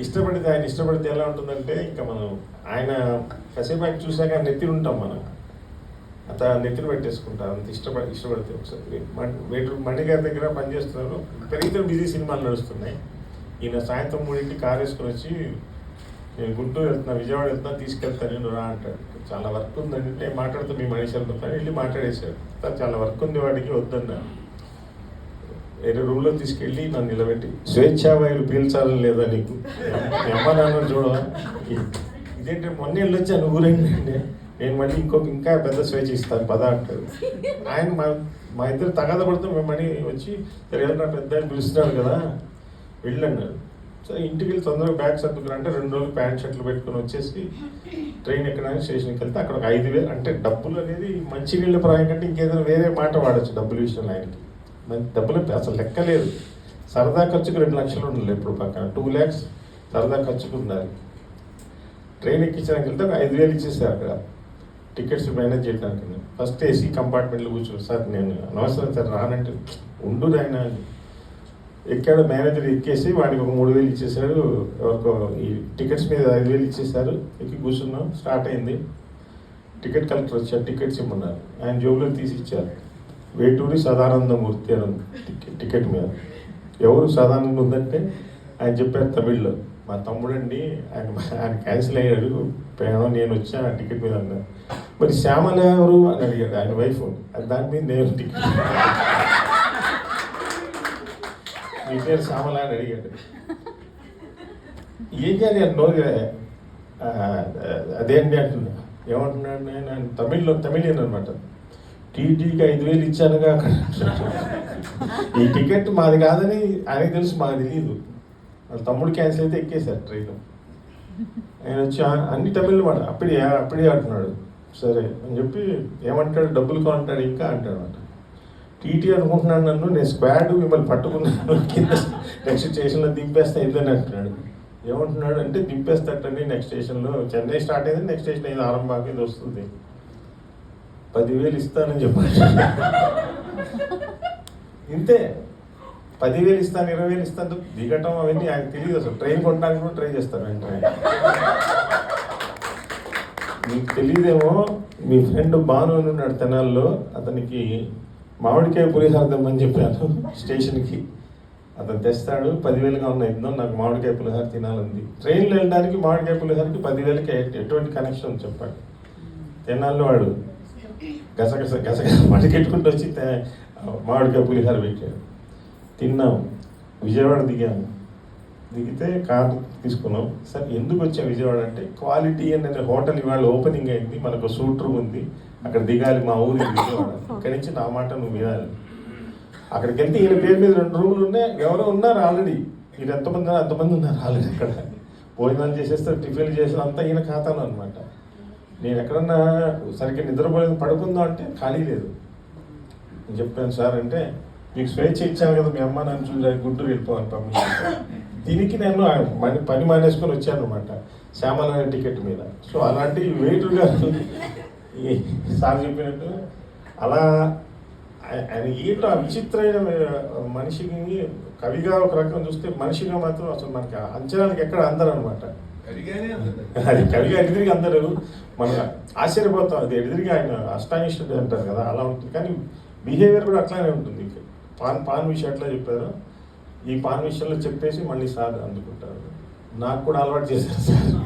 ఇష్టపడితే ఆయన ఇష్టపడితే ఎలా ఉంటుందంటే ఇంకా మనం ఆయన కాసేపు ఆయన చూసాక ఉంటాం మనం. అంత నెత్తిన పెట్టేసుకుంటాం అంత ఇష్టపడి ఇష్టపడితే ఒకసారి. వేటూరు మణి గారి దగ్గర పనిచేస్తున్నారు. పెరిగితే బిజీ సినిమాలు నడుస్తున్నాయి. ఈయన సాయంత్రం మూడింటికి కారు వేసుకుని వచ్చి నేను గుంటూరు వెళ్తున్నా విజయవాడ వెళ్తున్నా తీసుకెళ్తాను నేను రా అంటాడు. చాలా వర్క్ ఉందంటే మాట్లాడుతూ మీ మనిషి వెళ్తున్నాను వెళ్ళి మాట్లాడేశాడు. చాలా వర్క్ ఉంది వాడికి వద్దన్నా వేరే రూమ్లో తీసుకెళ్ళి నన్ను నిలబెట్టి స్వేచ్ఛావాయులు పీల్చాలని లేదా నీకు? అమ్మ నాన్న చూడవా? ఇదేంటే మొన్న వెళ్ళొచ్చాను ఊరేంటి నేను మళ్ళీ ఇంకొక ఇంకా పెద్ద స్వేచ్ఛ ఇస్తాను పద అంటారు ఆయన మా మా ఇద్దరు తగాద పడుతూ మేము వచ్చి సరే నా పెద్ద ఆయన పిలుస్తున్నాడు కదా వెళ్ళన్నారు సరే ఇంటికి వెళ్ళి తొందరగా బ్యాగ్ సర్దుకురా అంటే రెండు రోజులు ప్యాంట్ షర్ట్లు పెట్టుకొని వచ్చేసి ట్రైన్ ఎక్కడానికి స్టేషన్కి వెళ్తే అక్కడ ఒక ఐదు వేలు అంటే డబ్బులు అనేది మంచి నీళ్ళ ప్రాయం కంటే ఇంకేదైనా వేరే మాట వాడచ్చు డబ్బుల విషయంలో ఆయనకి. మంచి డబ్బులు అసలు లెక్క లేదు. సరదా ఖర్చుకు రెండు లక్షలు ఉండాలి ఇప్పుడు పక్కన టూ ల్యాక్స్ సరదా ఖర్చుకు ఉండాలి. ట్రైన్ ఎక్కించడానికి వెళ్తే ఒక ఐదు వేలు ఇచ్చేసారు అక్కడ. టికెట్స్ మేనేజ్ చేయడానికి. ఫస్ట్ ఏసీ కంపార్ట్మెంట్లో కూర్చోడు సార్ నేను అనవసరం సార్ రానంటే ఉండు ఆయన ఎక్కాడు మేనేజర్ ఎక్కేసి వాడికి ఒక మూడు వేలు ఇచ్చేసాడు ఎవరికో ఈ టికెట్స్ మీద ఐదు వేలు ఇచ్చేసారు. ఎక్కి కూర్చున్నాం. స్టార్ట్ అయింది. టికెట్ కలెక్టర్ వచ్చారు. టికెట్స్ ఇమ్మన్నారు. ఆయన జోబులో తీసి ఇచ్చారు. వేటూరి సదానందమూర్తి అని టికెట్ మీద. ఎవరు సదానందం ఉందంటే ఆయన చెప్పారు తమిళ్ళో. మా తమ్ముడండి ఆయన ఆయన క్యాన్సిల్ అయ్యాడు. ప్రయాణం నేను వచ్చా ఆ టికెట్ మీద అన్నారు. మరి శ్యామల ఎవరు? అని అడిగాడు ఆయన వైఫ్. దాని మీద నేను టికెట్ మీ పేరు శ్యామల అని అడిగాడు. ఏం చేయాలి? అని నోరు ఆ, అదేంటి అంటున్నా. ఏమంటున్నాడు? నేను ఆయన తమిళ్ళో తమిళియన్ అనమాట టీటీకి ఐదు వేలు ఇచ్చానుగా ఈ టికెట్ మాది కాదని ఆయనకి తెలుసు మాకు తెలియదు వాళ్ళ తమ్ముడు క్యాన్సిల్ అయితే ఎక్కేశారు ట్రైన్ ఆయన వచ్చి అన్ని తమిళ్ మాట అప్పుడే అప్పుడే అంటున్నాడు. సరే అని చెప్పి ఏమంటాడు డబ్బులు కొంటాడు ఇంకా అంటాడు టీటీ అనుకుంటున్నాను నన్ను నేను స్క్వాడ్ మిమ్మల్ని పట్టుకున్నాను కింద నెక్స్ట్ స్టేషన్లో దింపేస్తా ఇదని అంటున్నాడు. ఏమంటున్నాడు అంటే దింపేస్తాటండి నెక్స్ట్ స్టేషన్లో చెన్నై స్టార్ట్ అయింది నెక్స్ట్ స్టేషన్ అయింది ఆరంభాకి ఇది వస్తుంది. పదివేలు ఇస్తానని చెప్పాడు ఇంతే. పదివేలు ఇస్తాను ఇరవై వేలు ఇస్తాను దిగటం అవన్నీ ఆయన తెలియదు అసలు. ట్రైన్ కొనడానికి కూడా ట్రై చేస్తాను వెంటనే మీకు తెలియదేమో మీ ఫ్రెండ్ భాను అని ఉన్నాడు తెనాల్లో. అతనికి మామిడికాయ పులిహార తెమ్మని చెప్పాను స్టేషన్కి. అతను తెస్తాడు పదివేలుగా ఉన్న ఇద్దాం నాకు మామిడికాయ పులిహార తినాలంది. ట్రైన్లో వెళ్ళడానికి మామిడికాయ పులిహారకి పదివేలకి ఎటువంటి కనెక్షన్ చెప్పాడు చెప్పండి. తెనాల్లో వాడు గసగస గసగస మడికెట్టుకుంటూ వచ్చి మామిడికాయ పులిహార పెట్టాడు తిన్నాం. విజయవాడ దిగాము దిగితే కార్ తీసుకున్నాం. సార్ ఎందుకు వచ్చాం విజయవాడ అంటే క్వాలిటీ అనే హోటల్ ఇవాళ ఓపెనింగ్ అయింది. మనకు సూట్ రూమ్ ఉంది. అక్కడ దిగాలి మా ఊరి విజయవాడ. ఇక్కడి నుంచి నా మాట నువ్వు వినాలి. అక్కడికి వెళ్తే ఈయన పేరు మీద రెండు రూములు ఉన్నాయి. ఎవరో ఉన్నారు ఆల్రెడీ. ఈయన ఎంతమంది ఉన్నారు? అంతమంది ఉన్నారు ఆల్రెడీ అక్కడ. భోజనాలు చేసేస్తారు టిఫిన్లు చేసిన అంతా ఈయన ఖాతాను అనమాట నేను ఎక్కడన్నా సరిగ్గా నిద్రపోలేదు పడుకుందో అంటే ఖాళీ లేదు. నేను చెప్పాను సార్ అంటే మీకు స్వేచ్ఛ ఇచ్చాను కదా మీ అమ్మ నన్ను చూడాలి గుంటూరు వెళ్ళిపోవాలి పంపించాను దీనికి నేను పని మానేసుకొని వచ్చాను అనమాట శ్యామల అనే టికెట్ మీద. సో అలాంటి వెయిటర్ గారు ఈ సార్ చెప్పినట్టు అలా ఆయన ఏంటో ఆ విచిత్రమైన మనిషికి కవిగా ఒక రకం చూస్తే మనిషిగా మాత్రం అసలు మనకి ఆ అంచనాలకు ఎక్కడ అందరు. అనమాట. అది కవిగా ఎదురుగా అందరూ మన ఆశ్చర్యపోతాం. అది ఎదురుగా ఆయన అష్టానిష్టుడు అంటారు కదా అలా ఉంటుంది. కానీ బిహేవియర్ కూడా అట్లానే ఉంటుంది. పాన్ పాన్ విషయం ఎట్లా చెప్పారు ఈ పాన్ విషయంలో చెప్పేసి మళ్ళీ సార్ అందుకుంటారు. నాకు కూడా అలవాటు చేశారు సార్.